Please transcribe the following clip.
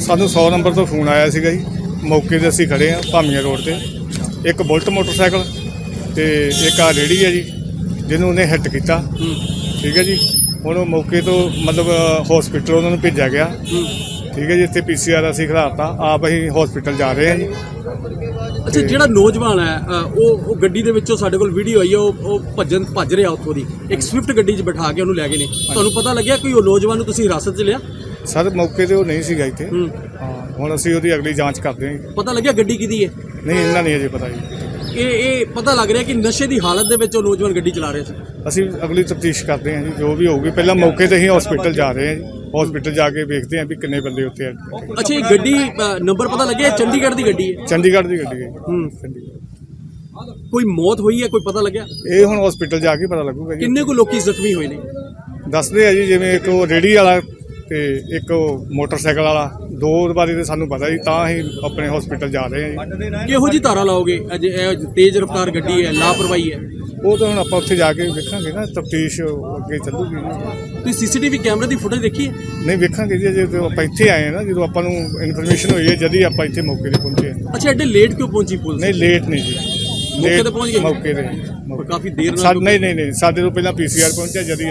ਸਾਨੂੰ 100 ਨੰਬਰ ਤੋਂ ਫੋਨ ਆਇਆ ਸੀਗਾ ਜੀ। ਮੌਕੇ ਤੇ ਅਸੀਂ ਖੜੇ ਆ ਭਾਮੀਆਂ ਰੋਡ ਤੇ। ਇੱਕ ਬੁਲਟ ਮੋਟਰਸਾਈਕਲ ਤੇ ਇੱਕ ਆ ਰੇੜੀ ਹੈ ਜੀ ਜਿਹਨੂੰ ਉਹਨੇ ਹਿੱਟ ਕੀਤਾ। ਠੀਕ ਹੈ ਜੀ। ਹੁਣ ਉਹ ਮੌਕੇ ਤੋਂ ਮਤਲਬ ਹਸਪੀਟਲ ਉਹਨਾਂ ਨੂੰ ਭੇਜਿਆ ਗਿਆ। ਠੀਕ ਹੈ ਜੀ ਇੱਥੇ ਪੀਸੀਆਰ ਅਸੀਂ ਖੜਾਤਾ ਆਪ ਅਸੀਂ ਹਸਪੀਟਲ ਜਾ ਰਹੇ ਹਾਂ ਜੀ। ਅੱਛਾ ਜਿਹੜਾ ਨੌਜਵਾਨ ਹੈ ਅ, ਉਹ ਉਹ ਗੱਡੀ ਦੇ ਵਿੱਚੋਂ ਸਾਡੇ ਕੋਲ ਵੀਡੀਓ ਆਈ ਹੈ ਉਹ ਉਹ ਭੱਜਣ ਭੱਜ ਰਿਹਾ ਉੱਥੋਂ ਦੀ। ਇੱਕ ਸਵਿਫਟ ਗੱਡੀ 'ਚ ਬਿਠਾ ਕੇ ਉਹਨੂੰ ਲੈ ਗਏ ਨੇ। ਤੁਹਾਨੂੰ ਪਤਾ ਲੱਗਿਆ ਕੋਈ ਉਹ ਨੌਜਵਾਨ ਨੂੰ ਤੁਸੀਂ ਹਿਰਾਸਤ 'ਚ ਲਿਆ? ਸਰ ਮੌਕੇ ਤੇ ਉਹ ਨਹੀਂ ਸੀਗਾ ਇੱਥੇ। ਹੂੰ। ਹਾਂ ਹੁਣ ਅਸੀਂ ਉਹਦੀ ਅਗਲੀ ਜਾਂਚ ਕਰਦੇ ਹਾਂ। ਪਤਾ ਲੱਗਿਆ ਗੱਡੀ ਕਿਹਦੀ ਹੈ ਨਹੀਂ ਇਹਨਾਂ ਨਹੀਂ ਅਜੇ ਪਤਾ ਜੀ। ਇਹ ਇਹ ਪਤਾ ਲੱਗ ਰਿਹਾ ਕਿ ਨਸ਼ੇ ਦੀ ਹਾਲਤ ਦੇ ਵਿੱਚ ਉਹ ਨੌਜਵਾਨ ਗੱਡੀ ਚਲਾ ਰਿਹਾ ਸੀ। ਅਸੀਂ ਅਗਲੀ ਤਫਤੀਸ਼ ਕਰਦੇ ਹਾਂ ਜੀ ਜੋ ਵੀ ਹੋਊਗੀ। ਪਹਿਲਾਂ ਮੌਕੇ ਤੇ ਹੀ ਹਸਪੀਟਲ ਜਾ ਰਹੇ ਹਾਂ ਜੀ। ਹਸਪੀਟਲ ਜਾ ਕੇ ਵੇਖਦੇ ਹਾਂ ਵੀ ਕਿੰਨੇ ਬੰਦੇ ਉੱਥੇ ਆ। ਅੱਛਾ ਇਹ ਗੱਡੀ ਅ, ਨੰਬਰ ਪਤਾ ਲੱਗਿਆ ਇਹ ਚੰਡੀਗੜ੍ਹ ਦੀ ਗੱਡੀ ਹੈ ਚੰਡੀਗੜ੍ਹ ਦੀ ਗੱਡੀ ਹੈ ਜੀ। ਹੂੰ। ਚੰਡੀਗੜ੍ਹ। ਕੋਈ ਮੌਤ ਹੋਈ ਹੈ ਕੋਈ ਪਤਾ ਲੱਗਿਆ? ਇਹ ਹੁਣ ਹਸਪੀਟਲ ਜਾ ਕੇ ਪਤਾ ਲੱਗੂਗਾ ਜੀ। ਕਿੰਨੇ ਕੁ ਲੋਕੀ ਜ਼ਖਮੀ ਹੋਏ ਨੇ? ਦੱਸਦੇ ਆ ਜੀ ਜਿਵੇਂ ਇੱਕ ਉਹ ਰੇੜੀ ਵਾਲਾ ਤੇ ਇੱਕ ਮੋਟਰਸਾਈਕਲ ਵਾਲਾ ਦੋ ਬਾਰੇ ਤੇ ਸਾਨੂੰ ਪਤਾ ਜੀ ਤਾਂ ਅਸੀਂ ਆਪਣੇ ਹਸਪੀਟਲ ਜਾ ਰਹੇ ਹਾਂ ਜੀ। ਕਿਹੋ ਜੀ ਧਾਰਾ ਲਾਓਗੇ? ਅਜੇ ਇਹ ਤੇਜ਼ ਰਫ਼ਤਾਰ ਗੱਡੀ ਹੈ ਲਾਪਰਵਾਹੀ ਹੈ। ਉਹ ਤਾਂ ਹੁਣ ਆਪਾਂ ਉੱਥੇ ਜਾ ਕੇ ਵੇਖਾਂਗੇ ਨਾ ਤਫਤੀਸ਼ ਅੱਗੇ ਚੱਲੂਗੀ। ਜੀ ਤੁਸੀਂ ਸੀਸੀਟੀਵੀ ਕੈਮਰੇ ਦੀ ਫੁਟੇਜ ਦੇਖੀ ਹੈ? ਨਹੀਂ ਵੇਖਾਂਗੇ ਜੀ ਜੇ ਆਪਾਂ ਇੱਥੇ ਆਏ ਹਾਂ ਨਾ ਜਦੋਂ ਆਪਾਂ ਨੂੰ ਇਨਫੋਰਮੇਸ਼ਨ ਹੋਈ ਹੈ ਜਦ ਹੀ ਆਪਾਂ ਇੱਥੇ ਮੌਕੇ ਤੇ ਪਹੁੰਚੇ ਹਾਂ। ਅੱਛਾ ਐਡੇ ਲੇਟ ਕਿਉਂ ਪਹੁੰਚੀ ਪੁਲਿਸ? ਨਹੀਂ ਲੇਟ ਨਹੀਂ ਜੀ। ਮੌਕੇ ਤੇ ਪਹੁੰਚ ਗਏ? ਮੌਕੇ ਤੇ। ਕਾਫੀ ਦੇਰ ਨਾਲ ਸਾਡੇ ਨਹੀਂ ਨਹੀਂ ਨਹੀਂ ਸਾਡੇ ਤੋਂ ਪਹਿਲਾਂ ਪੀਸੀਆਰ ਪਹੁੰਚਿਆ ਜਦ ਹੀ ਅਸੀਂ